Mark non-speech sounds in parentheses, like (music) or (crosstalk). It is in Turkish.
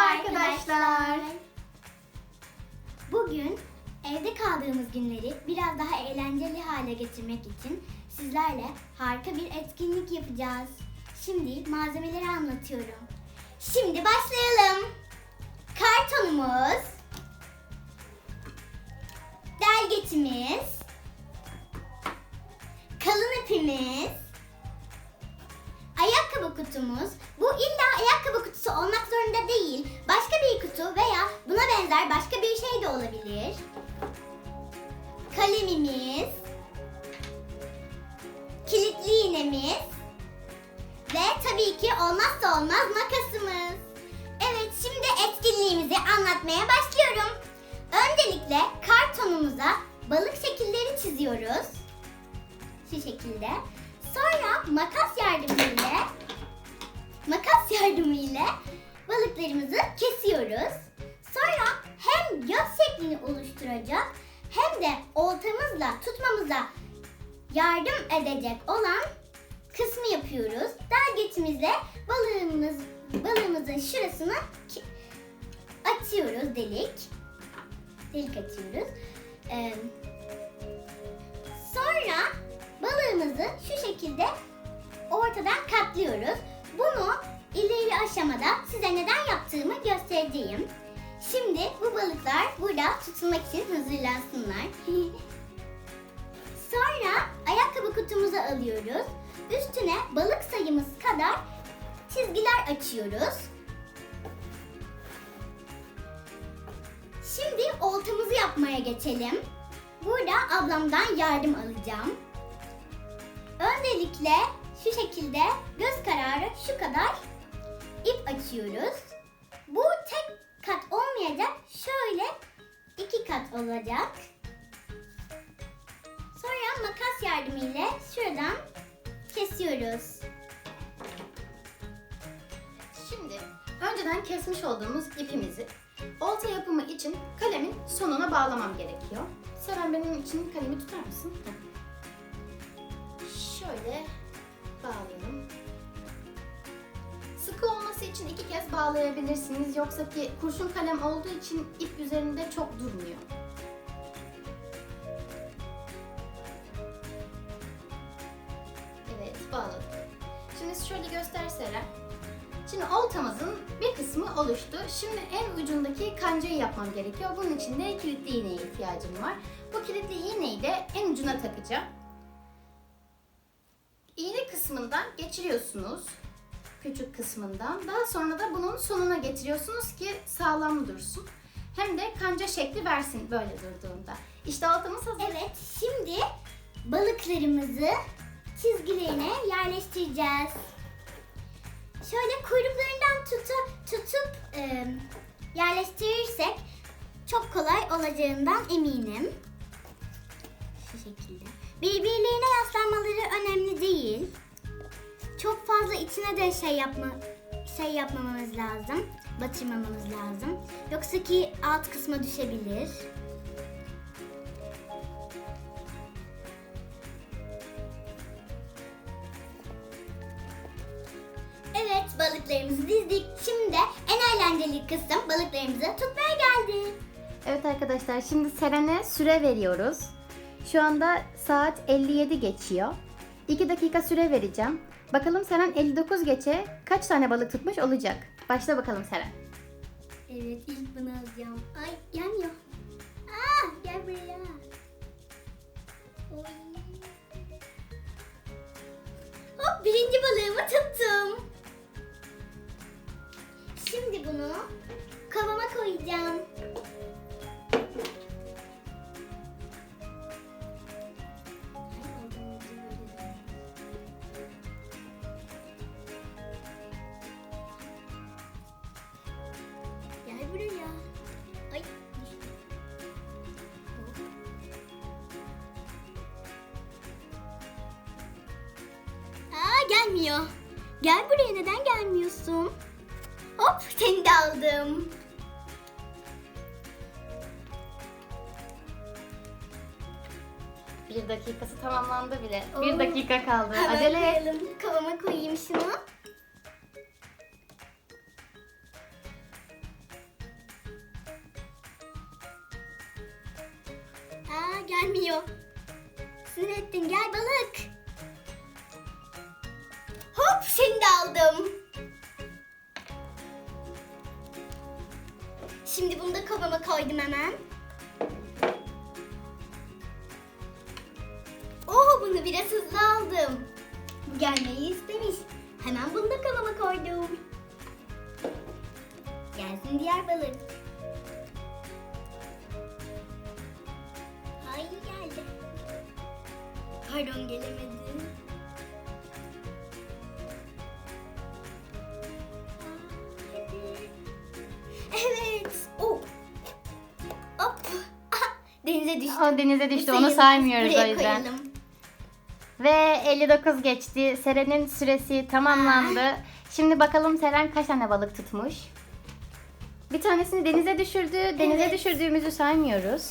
Merhaba arkadaşlar. Bugün evde kaldığımız günleri biraz daha eğlenceli hale getirmek için sizlerle harika bir etkinlik yapacağız. Şimdi malzemeleri anlatıyorum. Şimdi başlayalım. Kartonumuz, delgetimiz, kalın ipimiz, ayakkabı kutumuz. Kutusu olmak zorunda değil. Başka bir kutu veya buna benzer başka bir şey de olabilir. Kalemimiz, kilitli iğnemiz ve tabii ki olmazsa olmaz makasımız. Evet şimdi etkinliğimizi anlatmaya başlıyorum. Öncelikle kartonumuza balık şekilleri çiziyoruz. Şu şekilde. Sonra makas yardımıyla makas yardımıyla balıklarımızı kesiyoruz. Sonra hem göz şeklini oluşturacak hem de oltamızla tutmamıza yardım edecek olan kısmı yapıyoruz. Dergeçimizle balığımız balığımızın şurasını açıyoruz delik. Delik açıyoruz. Ee, sonra balığımızı şu şekilde ortadan katlıyoruz. Bunu ileri aşamada size neden yaptığımı göstereceğim. Şimdi bu balıklar burada tutulmak için hazırlansınlar. (laughs) Sonra ayakkabı kutumuzu alıyoruz. Üstüne balık sayımız kadar çizgiler açıyoruz. Şimdi oltamızı yapmaya geçelim. Burada ablamdan yardım alacağım. Öncelikle şu şekilde göz kararı şu kadar ip açıyoruz. Bu tek kat olmayacak. Şöyle iki kat olacak. Sonra makas yardımıyla şuradan kesiyoruz. Şimdi önceden kesmiş olduğumuz ipimizi olta yapımı için kalemin sonuna bağlamam gerekiyor. Seren benim için kalemi tutar mısın? Şöyle için iki kez bağlayabilirsiniz. Yoksa ki kurşun kalem olduğu için ip üzerinde çok durmuyor. Evet bağladık. Şimdi şöyle göster Seren. Şimdi oltamızın bir kısmı oluştu. Şimdi en ucundaki kancayı yapmam gerekiyor. Bunun için de kilitli iğneye ihtiyacım var. Bu kilitli iğneyi de en ucuna takacağım. İğne kısmından geçiriyorsunuz. Küçük kısmından. Daha sonra da bunun sonuna getiriyorsunuz ki sağlam dursun. Hem de kanca şekli versin böyle durduğunda. İşte oltamız hazır. Evet, şimdi balıklarımızı çizgilerine yerleştireceğiz. Şöyle kuyruklarından tutup tutup e, yerleştirirsek çok kolay olacağından eminim. Şu şekilde. Birbirlerine yaslanmaları önemli değil. Çok fazla içine de şey yapma şey yapmamamız lazım. Batırmamamız lazım. Yoksa ki alt kısma düşebilir. Evet balıklarımızı dizdik. Şimdi en eğlenceli kısım balıklarımızı tutmaya geldi. Evet arkadaşlar şimdi Seren'e süre veriyoruz. Şu anda saat 57 geçiyor. 2 dakika süre vereceğim. Bakalım Seren 59 geçe kaç tane balık tutmuş olacak. Başla bakalım Seren. Evet ilk bunu alacağım. Ay gelmiyor. Aa gel buraya. Oy. Hop birinci balığımı tuttum. Şimdi bunu kavama koyacağım. gelmiyor. Gel buraya neden gelmiyorsun? Hop seni de aldım. Bir dakikası tamamlandı bile. Oo. Bir dakika kaldı. Hemen Acele et. koyalım. Kavama koyayım şunu. Aa gelmiyor. Sinir ettin gel balık. Hop de aldım. Şimdi bunu da kovama koydum hemen. Oh bunu biraz hızlı aldım. Gelmeyi istemiş. Hemen bunu da kovama koydum. Gelsin diğer balık. Ay geldi. Pardon gelemedi. Denize düştü. O denize düştü. Onu saymıyoruz o yüzden. koyalım. Ve 59 geçti. Seren'in süresi tamamlandı. Şimdi bakalım Seren kaç tane balık tutmuş? Bir tanesini denize düşürdü. Denize Evet. düşürdüğümüzü saymıyoruz.